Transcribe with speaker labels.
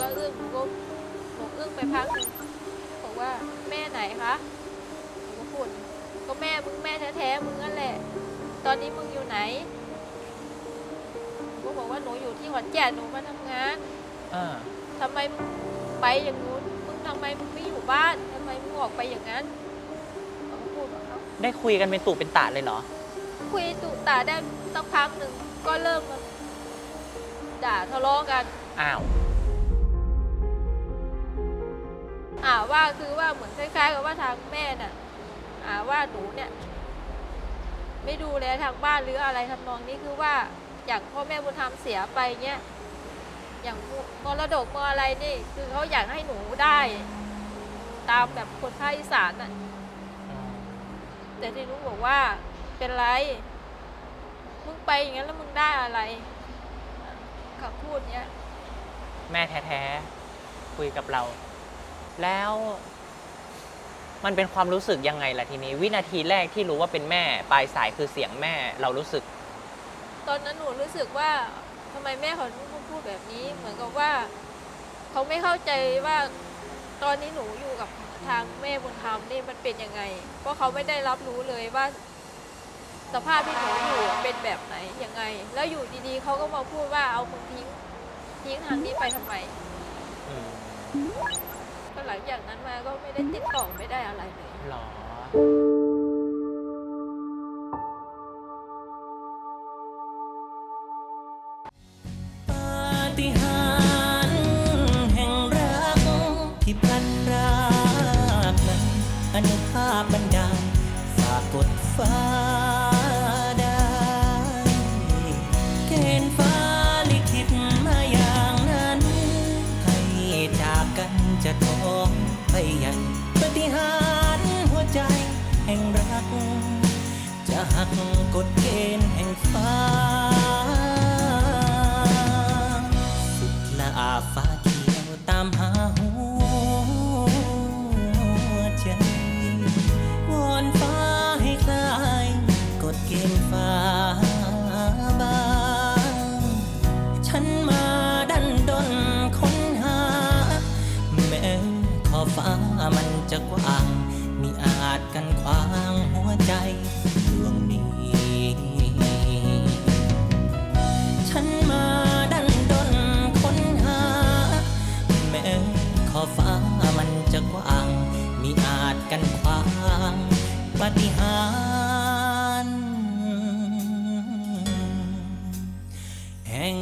Speaker 1: ก็อึ้งก็หนูอึ้งไปพักหนึงบอกว่าแม่ไหนคะหนูก็พูดก็แม่มึงแม่แท้ๆมึงนั่นแหละ ตอนนี้มึงอยู่ไหนหนูก็บอกว่าหนูอยู่ที่ขอนแก่นหนูมาทำงาน
Speaker 2: อ่า
Speaker 1: ทำไมมึงไปอย่างนู้นมึงทำไมมึงไม่อยู่บ้านทำไมมึงออกไปอย่างนั้นเขาก็พูดแบบเขา
Speaker 2: ได้คุยกันเป็นตุเป็นตะเลยเหรอ
Speaker 1: คุยตุตาได้สักพักหนึ่งก็เริ่มมาด่าทะเลาะกัน
Speaker 2: อ้าว
Speaker 1: อ่าว่าคือว่าเหมือนคล้าย ๆ กับว่าทางแม่น่ะ อ่าว่าหนูเนี่ย ไม่ดูแลทางบ้านหรืออะไรทำนองนี้คือว่าอย่างพ่อแม่บุญธรรมเสียไปเนี้ยอย่างมรดกมรอะไรนี่ คือเขาอยากให้หนูได้ ตามแบบคนภาคอีสานน่ะแต่ที่หนูบอกว่าเป็นไรมึงไปอย่างนั้นแล้วมึงได้อะไรคำพูดเนี้ย
Speaker 2: แม่แท้ๆคุยกับเรา แล้ว มันเป็นความรู้สึกยังไงล่ะทีนี้ วินาทีแรกที่รู้ว่าเป็นแม่ ปลายสายคือเสียงแม่เรารู้สึก
Speaker 1: ตอนนั้นหนูรู้สึกว่าทำไมแม่เขาถึงพูดแบบนี้ เหมือนกับว่า เขาไม่เข้าใจว่าตอนนี้หนูอยู่กับทางแม่บุญธรรมนี่มันเป็นยังไง เพราะเขาไม่ได้รับรู้เลยว่า สภาพที่หนูอยู่เป็นแบบไหนยังไง แล้วอยู่ดีๆเขาก็มาพูดว่าเอามึงทิ้ง ทิ้งทางนี้ไปทำไม
Speaker 2: อืม
Speaker 1: ก็ หลังจากนั้นมาก็ไม่ได้ติดต่อไม่ได้อะไรเลย
Speaker 2: หรอ
Speaker 3: ปาฏิหาริย์แห่งรักที่พลัดพรากนั้นอนุภาพบันดาลฝากกดฟ้าได้เกณฑ์ฟ้าลิขิตมาอย่างนั้น ให้จากกันจะท้ งปใหญ่ปฏิหารหัวใจแห่งรัก จะหักกฎเกณฑ์แห่งฟ้า สุดละอาฟ้าเขียวตามหาหัวใจวอนฟ้าให้คลายกฎเกณฑ์ฟ้าบาง ฉันมาดันดนค้นหา แม้ขอฟ้า กันขวางหัวใจดวงนี้ ฉันมาดันดนค้นหา แม้ขอฟ้ามันจะกว้าง มีอาจกันขวางปฏิหารแห่ง